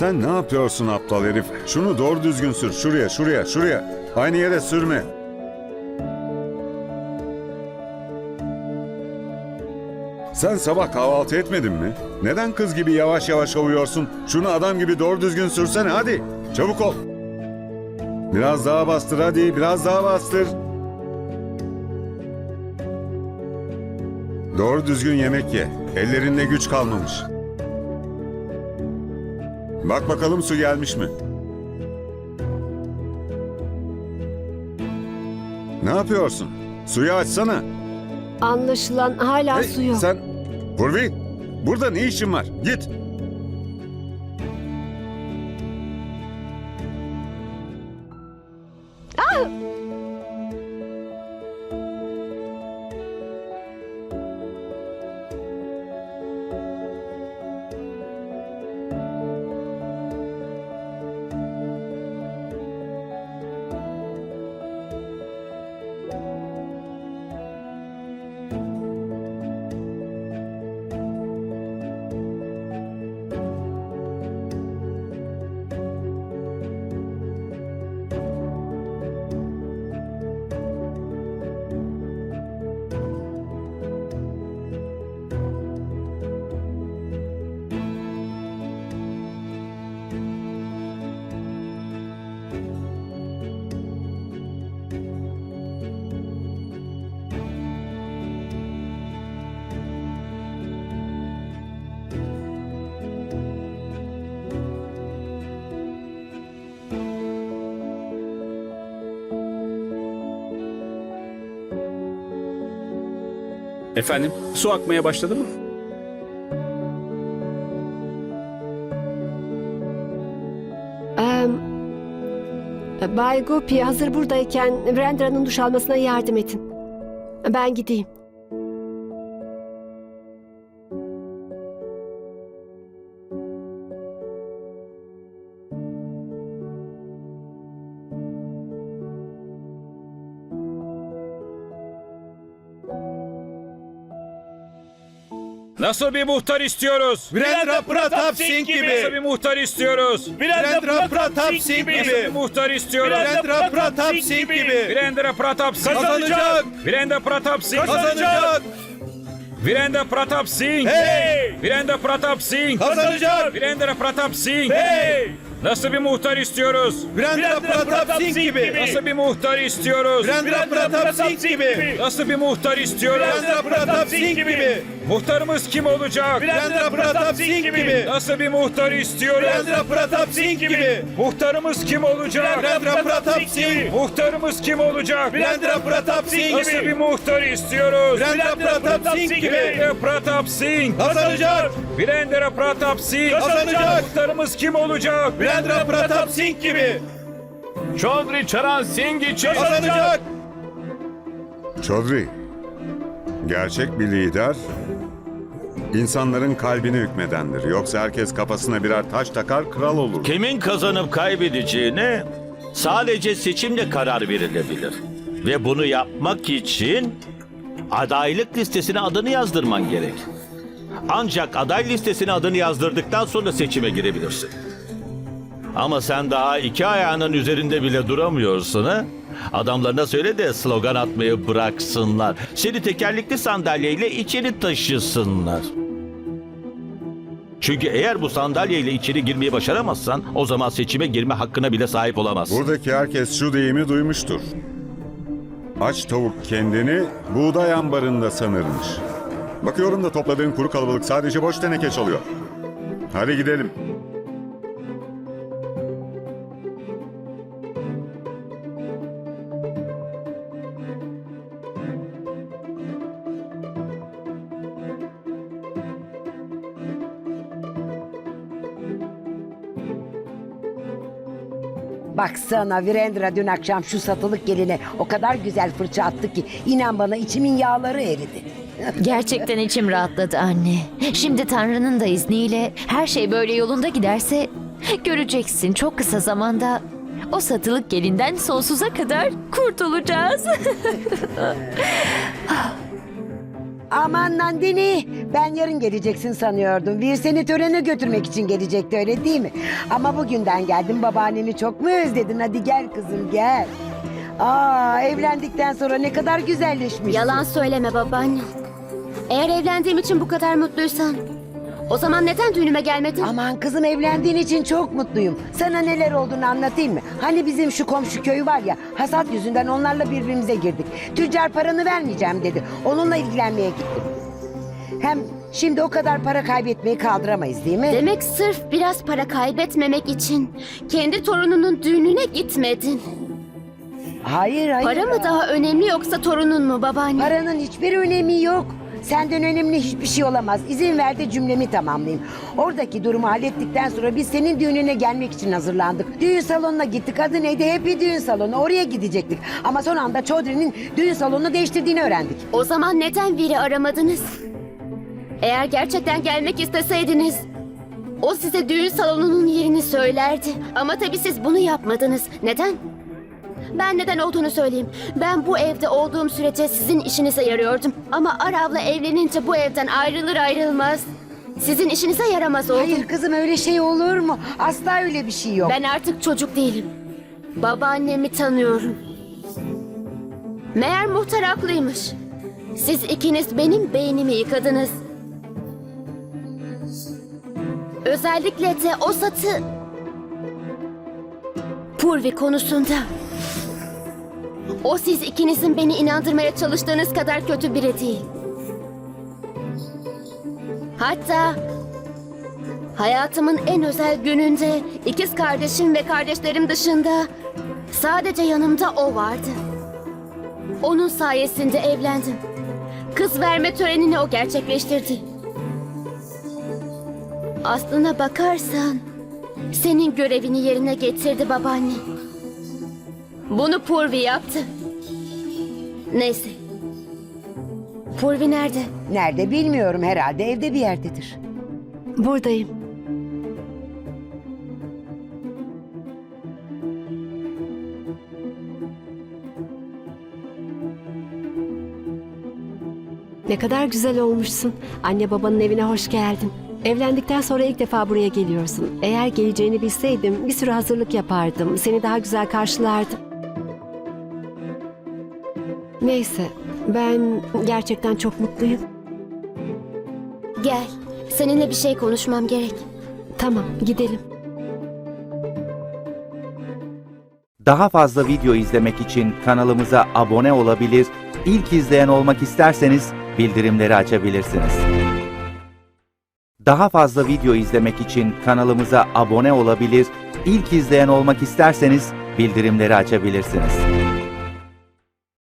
Sen ne yapıyorsun aptal herif? Şunu doğru düzgün sür. Şuraya, şuraya, şuraya. Aynı yere sürme. Sen sabah kahvaltı etmedin mi? Neden kız gibi yavaş yavaş ovuyorsun? Şunu adam gibi doğru düzgün sürsene hadi. Çabuk ol. Biraz daha bastır hadi, biraz daha bastır. Doğru düzgün yemek ye. Ellerinde güç kalmamış. Bak bakalım su gelmiş mi? Ne yapıyorsun? Suyu açsana. Anlaşılan hala Hey, su yok. Sen... Purvi, burada ne işin var? Git. Efendim, su akmaya başladı mı? Bay Gopi hazır buradayken Brendra'nın duş almasına yardım edin. Ben gideyim. Nasıl bir muhtar istiyoruz? Virendra Pratap Singh Nasıl gibi. bir muhtar istiyoruz? Virendra Pratap Singh Nasıl bir gibi. muhtar istiyoruz? Virendra Pratap Singh gibi. Virendra Pratap Singh. Kazanacak. Virendra Pratap Singh. Kazanacak. Virendra Pratap Singh. Hey! Virendra Pratap Singh. Kazanacak. Virendra Pratap Singh. Hey! Nasıl bir muhtar istiyoruz? Virendra Pratap Singh gibi. Nasıl bir muhtar istiyoruz? Virendra Pratap Singh gibi. Nasıl bir muhtar istiyoruz? Virendra Pratap Singh gibi. Muhtarımız kim olacak? Virendra Pratap Singh gibi. Nasıl bir muhtar istiyoruz? Virendra Pratap Singh gibi. Muhtarımız kim olacak? Virendra Pratap Singh. Muhtarımız kim olacak? Virendra Pratap Singh Nasıl bir gibi. muhtar istiyoruz? Virendra Pratap Singh gibi. Virendra Pratap Singh. Kazanacak. Virendra Pratap Singh. Kazanacak. Muhtarımız kim olacak? Virendra Pratap Singh gibi. Chaudhry Charan Singh için Kazanacak. Çodri, gerçek bir lider insanların kalbine hükmedendir. Yoksa herkes kafasına birer taş takar kral olur. kimin kazanıp kaybedeceğine sadece seçimle karar verilebilir. Ve bunu yapmak için adaylık listesine adını yazdırman gerek. Ancak aday listesine adını yazdırdıktan sonra seçime girebilirsin. Ama sen daha iki ayağının üzerinde bile duramıyorsun ha? Adamlarına söyle de slogan atmayı bıraksınlar. Seni tekerlekli sandalyeyle içeri taşısınlar. Çünkü eğer bu sandalyeyle içeri girmeyi başaramazsan o zaman seçime girme hakkına bile sahip olamazsın. Buradaki herkes şu deyimi duymuştur. Aç tavuk kendini buğday ambarında sanırmış. Bakıyorum da topladığın kuru kalabalık sadece boş teneke çalıyor. Hadi gidelim. Baksana Virendra dün akşam şu satılık geline o kadar güzel fırça attı ki inan bana içimin yağları eridi. Gerçekten içim rahatladı anne. Şimdi Tanrı'nın da izniyle her şey böyle yolunda giderse göreceksin çok kısa zamanda o satılık gelinden sonsuza kadar kurtulacağız. Aman Nandini ben yarın geleceksin sanıyordum. Bir seni törene götürmek için gelecekti öyle değil mi? Ama bugünden geldim babaanneni çok mu özledin? Hadi gel kızım gel. Aa evlendikten sonra ne kadar güzelleşmiş. Yalan söyleme babaanne. Eğer evlendiğim için bu kadar mutluysan o zaman neden düğünüme gelmedin? Aman kızım evlendiğin için çok mutluyum. Sana neler olduğunu anlatayım mı? Hani bizim şu komşu köy var ya hasat yüzünden onlarla birbirimize girdik. Tüccar paranı vermeyeceğim dedi. Onunla ilgilenmeye gittim. Hem şimdi o kadar para kaybetmeyi kaldıramayız değil mi? Demek sırf biraz para kaybetmemek için kendi torununun düğününe gitmedin. Hayır hayır. Para mı daha önemli yoksa torunun mu babaanne? Paranın hiçbir önemi yok. Senden önemli hiçbir şey olamaz. İzin ver de cümlemi tamamlayayım. Oradaki durumu hallettikten sonra biz senin düğününe gelmek için hazırlandık. Düğün salonuna gittik. Adı neydi? Happy Düğün Salonu. Oraya gidecektik. Ama son anda Chaudhry'nin düğün salonunu değiştirdiğini öğrendik. O zaman neden biri aramadınız? Eğer gerçekten gelmek isteseydiniz o size düğün salonunun yerini söylerdi. Ama tabii siz bunu yapmadınız. Neden? Ben neden olduğunu söyleyeyim. Ben bu evde olduğum sürece sizin işinize yarıyordum. Ama Arav'la evlenince bu evden ayrılır ayrılmaz. Sizin işinize yaramaz oldum. Hayır kızım öyle şey olur mu? Asla öyle bir şey yok. Ben artık çocuk değilim. Babaannemi tanıyorum. Meğer muhtar haklıymış. Siz ikiniz benim beynimi yıkadınız. Özellikle de o satı... Purvi konusunda. O siz ikinizin beni inandırmaya çalıştığınız kadar kötü biri değil. Hatta Hayatımın en özel gününde ikiz kardeşim ve kardeşlerim dışında sadece yanımda o vardı. Onun sayesinde evlendim. Kız verme törenini o gerçekleştirdi. Aslına bakarsan senin görevini yerine getirdi babaanne. Bunu Purvi yaptı. Neyse. Purvi nerede? Nerede bilmiyorum herhalde evde bir yerdedir. Buradayım. Ne kadar güzel olmuşsun. Anne babanın evine hoş geldin. Evlendikten sonra ilk defa buraya geliyorsun. Eğer geleceğini bilseydim bir sürü hazırlık yapardım. Seni daha güzel karşılardım. Neyse, ben gerçekten çok mutluyum. Gel. Seninle bir şey konuşmam gerek. Tamam, gidelim. Daha fazla video izlemek için kanalımıza abone olabilir, ilk izleyen olmak isterseniz bildirimleri açabilirsiniz. Daha fazla video izlemek için kanalımıza abone olabilir, ilk izleyen olmak isterseniz bildirimleri açabilirsiniz.